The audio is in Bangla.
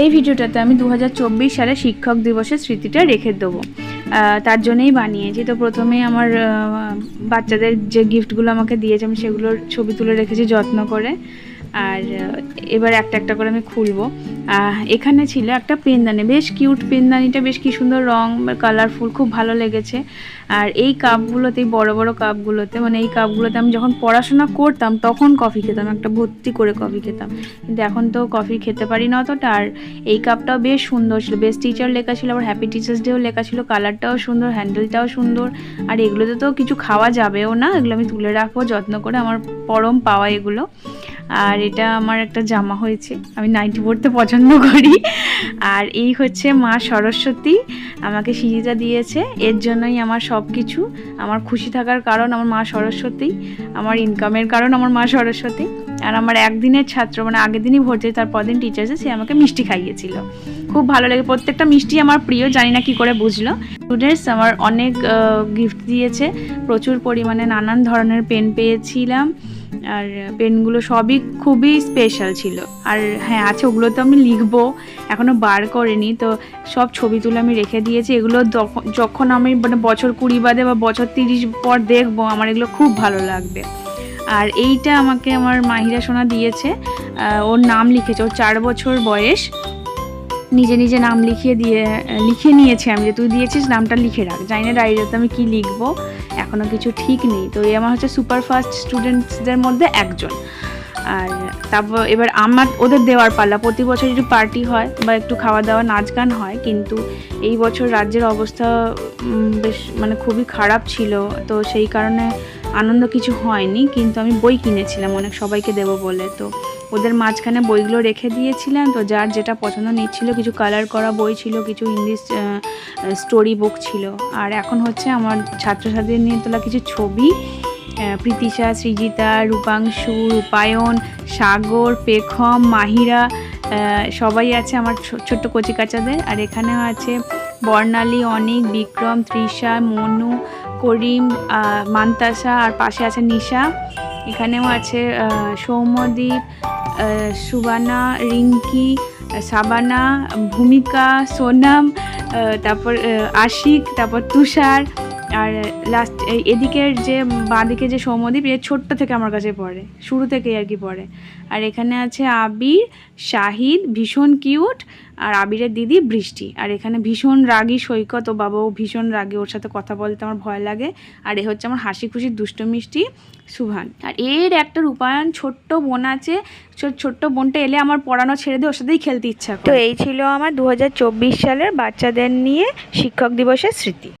এই ভিডিওটাতে আমি দু হাজার চব্বিশ সালে শিক্ষক দিবসের স্মৃতিটা রেখে দেবো। তার জন্যই বানিয়েছি। তো প্রথমেই আমার বাচ্চাদের যে গিফটগুলো আমাকে দিয়েছে, আমি সেগুলোর ছবি তুলে রেখেছি যত্ন করে। আর এবার একটা একটা করে আমি খুলবো। এখানে ছিল একটা পেনদানি। বেশ কিউট পেনদানিটা, বেশ কি সুন্দর রং, কালারফুল, খুব ভালো লেগেছে। আর এই কাপগুলোতে এই বড় বড় কাপগুলোতে মানে এই কাপগুলোতে আমি যখন পড়াশোনা করতাম, তখন কফি খেতাম, একটা ভর্তি করে কফি খেতাম। কিন্তু এখন তো কফি খেতে পারি না অতটা। আর এই কাপটাও বেশ সুন্দর ছিল। বেস্ট টিচার লেখা ছিল, আবার হ্যাপি টিচার্স ডেও লেখা ছিল। কালারটাও সুন্দর হ্যান্ডেলটাও সুন্দর। আর এগুলোতে তো কিছু খাওয়া যাবেও না। এগুলো আমি তুলে রাখব, যত্ন করে আমার পরম পাওয়া এগুলো। আর এটা আমার একটা জামা হয়েছে। আমি নাইটি পরতে পছন্দ করি। আর এই হচ্ছে মা সরস্বতী, আমাকে সিঁড়িটা দিয়েছে। এর জন্যই আমার সব কিছু আমার খুশি থাকার কারণ আমার মা সরস্বতী, আমার ইনকামের কারণ আমার মা সরস্বতী। আর আমার একদিনের ছাত্র মানে আগের দিনই ভর্তি তার পরদিন টিচার্সে সে আমাকে মিষ্টি খাইয়েছিল। খুব ভালো লাগে, প্রত্যেকটা মিষ্টি আমার প্রিয়, জানি না কি করে বুঝলো। স্টুডেন্টস আমার অনেক গিফট দিয়েছে, প্রচুর পরিমাণে নানান ধরনের পেন পেয়েছিলাম। আর পেনগুলো সবই খুবই স্পেশাল ছিল। আর হ্যাঁ আছে ওগুলো তো আমি লিখব এখনও বার করিনি, তো সব ছবি তুলে আমি রেখে দিয়েছি। এগুলো যখন- আমি মানে বছর কুড়ি বাদে বা বছর তিরিশ পর দেখব, আমার এগুলো খুব ভালো লাগবে। আর এইটা আমাকে আমার মাহিরা সোনা দিয়েছে। ওর নাম লিখেছে, ওর চার বছর বয়স। নিজে নিজে নাম লিখিয়ে দিয়ে, লিখে নিয়েছে আমি যে তুই দিয়েছিস, নামটা লিখে রাখ। জানি না ডায়েরিতে আমি কী লিখব এখনও কিছু ঠিক নেই। তো এই আমার হচ্ছে সুপার ফাস্ট স্টুডেন্টসদের মধ্যে একজন। আর তারপর এবার আমার, ওদের দেওয়ার পাল্লা। প্রতি বছর একটু পার্টি হয় বা একটু খাওয়া দাওয়া, নাচ গান হয়, কিন্তু এই বছর রাজ্যের অবস্থা বেশ মানে খুবই খারাপ ছিল। তো সেই কারণে আনন্দ কিছু হয়নি, কিন্তু আমি বই কিনেছিলাম, অনেক সবাইকে দেবো বলে। তো ওদের মাঝখানে বইগুলো রেখে দিয়েছিলাম, তো যার যেটা পছন্দ নিচ্ছিল, কিছু কালার করা বই ছিল, কিছু ইংলিশ স্টোরি বুক ছিল। আর এখন হচ্ছে আমার ছাত্রছাত্রীদের নিয়ে তোলা কিছু ছবি প্রীতিশা, সৃজিতা, রূপাংশু, রূপায়ণ, সাগর, পেখম, মাহিরা সবাই আছে আমার ছোট্ট কচিকাচাদের। আর এখানেও আছে বর্ণালী, অনিক, বিক্রম, তৃষা, মনু করিম মান্তাসা আর পাশে আছে নিশা। এখানেও আছে সৌম্যদীপ সুবানা, রিঙ্কি, সাবানা, ভূমিকা, সোনাম তারপর আশিক, তারপর তুষার। আর লাস্ট এদিকের যে বাঁদিকে যে সৌম্যদীপ এর ছোট্ট থেকে আমার কাছে পড়ে। শুরু থেকেই আর কি পড়ে। আর এখানে আছে আবির শাহিদ ভীষণ কিউট আর আবিরের দিদি বৃষ্টি। আর এখানে ভীষণ রাগী সৈকত ও বাবাও ভীষণ রাগী। ওর সাথে কথা বলতে আমার ভয় লাগে। আর এ হচ্ছে আমার হাসি খুশি দুষ্ট মিষ্টি সুভান। আর এর একটা রূপায়ণ ছোট্ট বোন আছে। ছোট্ট বোনটা এলে আমার পড়ানো ছেড়ে দিয়ে ওর সাথেই খেলতে ইচ্ছা তো এই ছিল আমার দু হাজার চব্বিশ সালের বাচ্চাদের নিয়ে শিক্ষক দিবসের স্মৃতি।